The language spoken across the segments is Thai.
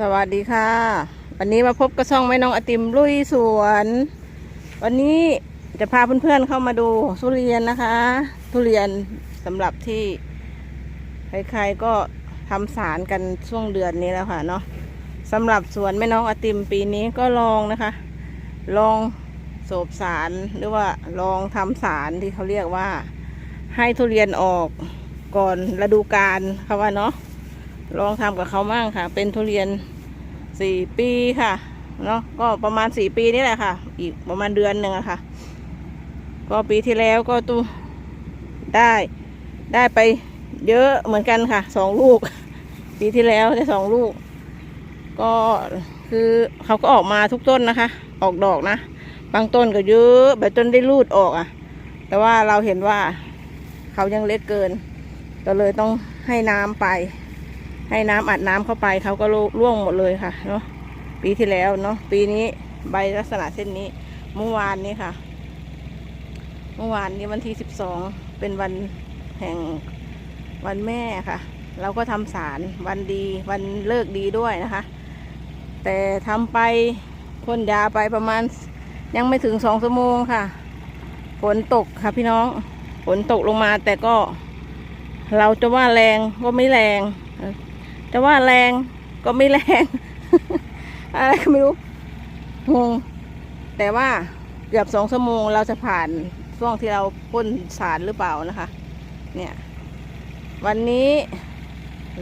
สวัสดีค่ะ วันนี้มาพบกับช่องแม่น้องอติมลุยสวน วันนี้จะพาเพื่อนๆเข้ามาดูทุเรียนนะคะ ทุเรียนสำหรับที่ใครๆก็ทำสารกันช่วงเดือนนี้แล้วค่ะเนาะสำหรับสวนแม่น้องอติมปีนี้ก็ลองนะคะ ลองโสบสารหรือว่าลองทำสารที่เขาเรียกว่า ให้ทุเรียนออกก่อนฤดูกาลเขาว่าเนาะ ลองทำกับเขามั่งค่ะ เป็นทุเรียนสี่ปีค่ะเนาะก็ประมาณสี่ปีนี่แหละค่ะ อีกประมาณเดือนหนึ่งอะค่ะ ก็ปีที่แล้วก็ตู้ได้ได้ไปเยอะเหมือนกันค่ะสองลูก ปีที่แล้วได้สองลูก ก็คือเขาก็ออกมาทุกต้นนะคะ ออกดอกนะ บางต้นก็เยอะแบบต้นได้รูดออกอะแต่ว่าเราเห็นว่าเขายังเล็กเกิน ก็เลยต้องให้น้ำไป ให้น้ำอัดน้ำเข้าไปเขาก็ร่วงหมดเลยค่ะเนาะปีที่แล้วเนาะปีนี้ใบลักษณะเช่นนี้ เมื่อวานนี้ค่ะ เมื่อวานนี้วันที่สิบสองเป็นวันแห่งวันแม่ค่ะ เราก็ทำสารวันดีวันเลิกดีด้วยนะคะ แต่ทำไปพ่นยาไปประมาณยังไม่ถึงสองชั่วโมงค่ะฝนตกค่ะพี่น้องฝนตกลงมาแต่ก็เราจะว่าแรงก็ไม่แรง จะว่าแรงก็ไม่แรง อะไรก็ไม่รู้งงแต่ว่าเกือบสองชั่วโมงเราจะผ่านช่วงที่เราพ่นสารหรือเปล่านะคะ เนี่ย วันนี้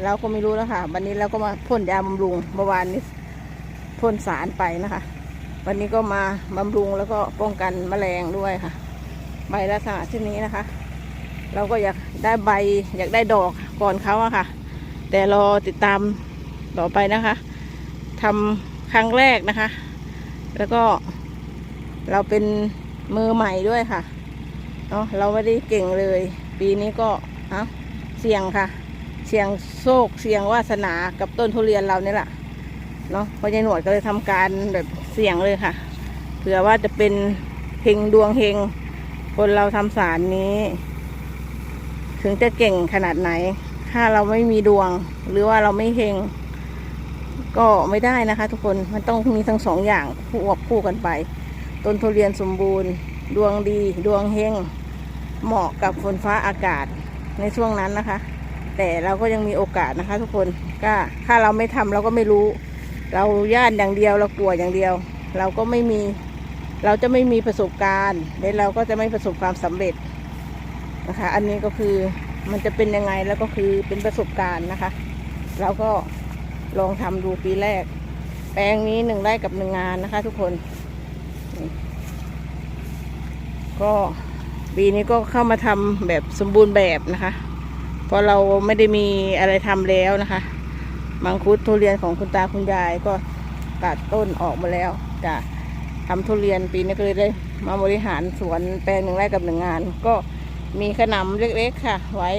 เราก็ไม่รู้แล้วค่ะ วันนี้เราก็มาพ่นยาบำรุงเมื่อวานนี้พ่นสารไปนะคะ วันนี้ก็มาบำรุงแล้วก็ป้องกันแมลงด้วยค่ะ ใบลักษณะเช่นนี้นะคะ เราก็อยากได้ใบอยากได้ดอกก่อนเขาอะค่ะ แต่รอติดตามต่อไปนะคะทำครั้งแรกนะคะ แล้วก็เราเป็นมือใหม่ด้วยค่ะเนาะเราไม่ได้เก่งเลย ปีนี้ก็เอาเสี่ยงค่ะ เสี่ยงโชคเสี่ยงวาสนากับต้นทุเรียนเราเนี่แหละเนาะพอยายหนวดก็เลยทำการแบบเสี่ยงเลยค่ะเผื่อว่าจะเป็นเฮงดวงเฮงคนเราทำสารนี้ ถึงจะเก่งขนาดไหน ถ้าเราไม่มีดวง หรือว่าเราไม่เฮงก็ไม่ได้นะคะ ทุกคนมันต้องมีทั้งสองอย่างควบคู่กันไป ต้นทุเรียนสมบูรณ์ ดวงดีดวงเฮงเหมาะกับฝนฟ้าอากาศในช่วงนั้นนะคะ แต่เราก็ยังมีโอกาสนะคะ ทุกคนก็ถ้าเราไม่ทำเราก็ไม่รู้ เราย่านอย่างเดียวเรากลัวอย่างเดียว เราก็ไม่มีเราจะไม่มีประสบการณ์และเราก็จะไม่ประสบความสำเร็จนะคะ อันนี้ก็คือ มันจะเป็นยังไงแล้วก็คือเป็นประสบการณ์นะคะเราก็ลองทำดูปีแรก แปลงนี้หนึ่งไร่กับหนึ่งงานนะคะ ทุกคน ก็ปีนี้ก็เข้ามาทำแบบสมบูรณ์แบบนะคะเพราะเราไม่ได้มีอะไรทำแล้วนะคะ มังคุดทุเรียนของคุณตาคุณยายก็ตัดต้นออกมาแล้วจะทำทุเรียนปีนี้ก็เลยได้มาบริหารสวนแปลงหนึ่งไร่กับหนึ่งงาน ก็ มีขนำเล็กๆค่ะ ไว้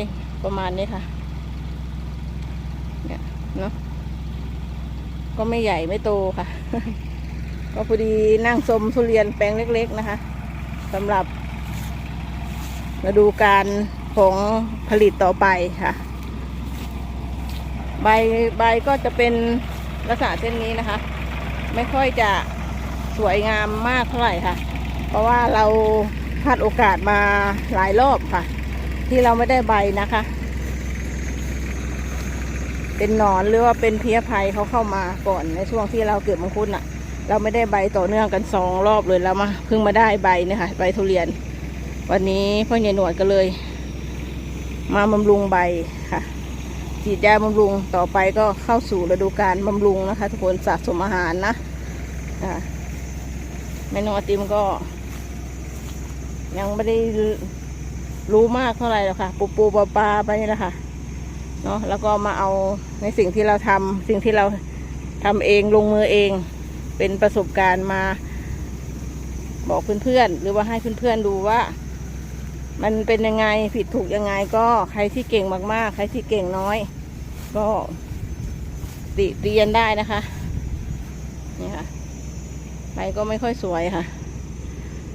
ประมาณนี้ค่ะเนี่ยเนาะก็ไม่ใหญ่ไม่โตค่ะ ก็พอดีนั่งชมทุเรียนแปลงเล็ก ๆนะคะสำหรับฤดูการของผลิตต่อไปค่ะ ใบใบก็จะเป็นลักษณะเช่นนี้นะคะ ไม่ค่อยจะสวยงามมากเท่าไหร่ค่ะ เพราะว่าเรา พลาดโอกาสมาหลายรอบค่ะ ที่เราไม่ได้ใบนะคะ เป็นหนอนหรือว่าเป็นเพี้ยภัยเขาเข้ามาก่อนในช่วงที่เราเกิดมังคุดน่ะ เราไม่ได้ใบต่อเนื่องกันสองรอบเลยแล้วมาเพิ่งมาได้ใบเนี่ยค่ะใบทุเรียน วันนี้พ่อใหญ่หนวดก็เลย มาบำรุงใบค่ะฉีดยาบำรุงต่อไปก็เข้าสู่ฤดูกาลบำรุงนะคะ ทุกคนสะสมอาหารนะอ่าแม่น้องไอติมก็ ยังไม่ได้รู้มากเท่าไหร่หรอกค่ะ ปูปูปลาปลาไปนี่แหละค่ะเนาะแล้วก็มาเอาในสิ่งที่เราทำสิ่งที่เราทำเองลงมือเอง เป็นประสบการณ์มา บอกเพื่อนๆหรือว่าให้เพื่อนๆดูว่า มันเป็นยังไงผิดถูกยังไงก็ใครที่เก่งมากๆ ใครที่เก่งน้อย ก็ติเรียนได้นะคะนี่ค่ะใบก็ไม่ค่อยสวยค่ะ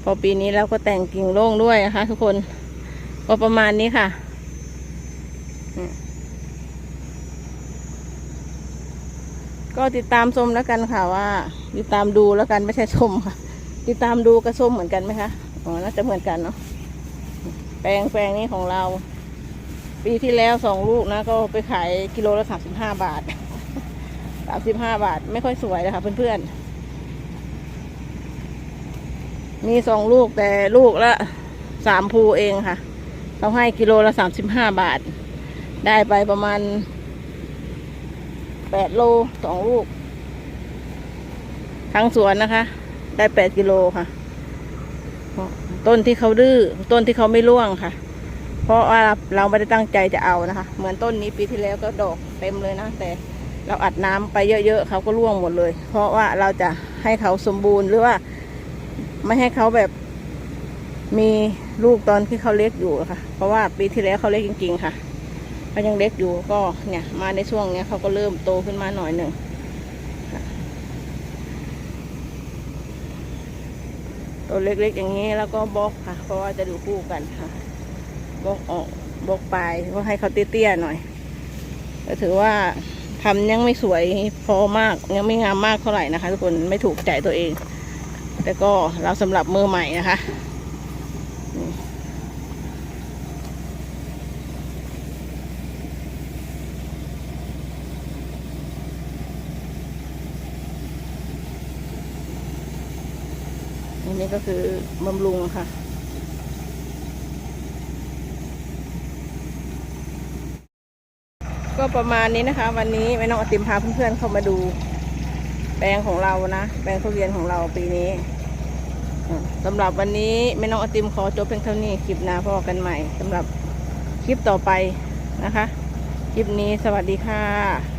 พอปีนี้เราก็แต่งกิ่งโล่งด้วยนะคะ ทุกคนก็ประมาณนี้ค่ะ ก็ติดตามชมแล้วกันค่ะว่า ติดตามดูแล้วกันไม่ใช่ชมค่ะ ติดตามดูกระส้มเหมือนกันไหมคะอ๋อน่าจะเหมือนกันเนาะแปลงแปลงนี้ของเรา ปีที่แล้วสองลูกนะ ก็ไปขายกิโลละสามสิบห้าบาทสามสิบห้าบาท ไม่ค่อยสวยนะคะเพื่อนๆ มีสองลูกแต่ลูกละสามภูเองค่ะเขาให้กิโลละสามสิบห้าบาท ได้ไปประมาณแปดโลสองลูก ทั้งสวนนะคะ ได้แปดกิโลค่ะ ต้นที่เขาดื้อต้นที่เขาไม่ร่วงค่ะ เพราะว่าเราไม่ได้ตั้งใจจะเอานะคะ เหมือนต้นนี้ปีที่แล้วก็ดอกเต็มเลยนะ แต่เราอัดน้ำไปเยอะๆเขาก็ร่วงหมดเลย เพราะว่าเราจะให้เขาสมบูรณ์หรือว่า ไม่ให้เขาแบบมีลูกตอนที่เขาเล็กอยู่ค่ะ เพราะว่าปีที่แล้วเขาเล็กจริง ๆ ค่ะเขายังเล็กอยู่ก็เนี่ย มาในช่วงเนี้ยเขาก็เริ่มโตขึ้นมาหน่อยหนึ่งตัวเล็กๆอย่างนี้แล้วก็บล็อกค่ะ เพราะว่าจะดูคู่กันค่ะบอกออกบอกปลายก็ให้เขาเตี้ยๆหน่อย ก็ถือว่าทำยังไม่สวยพอมากยังไม่งามมากเท่าไหร่นะคะ ทุกคนไม่ถูกใจตัวเอง แต่ก็เราสำหรับมือใหม่นะคะอันนี้ก็คือบำรุงค่ะ ก็ประมาณนี้นะคะ วันนี้แม่น้องอติมพาเพื่อนๆเข้ามาดู แปลงของเรานะ แปลงทุเรียนของเราปีนี้อ่าสำหรับวันนี้แม่น้องอติมขอจบเพียงเท่านี้คลิปหน้าพอกันใหม่สำหรับคลิปต่อไปนะคะ คลิปนี้สวัสดีค่ะ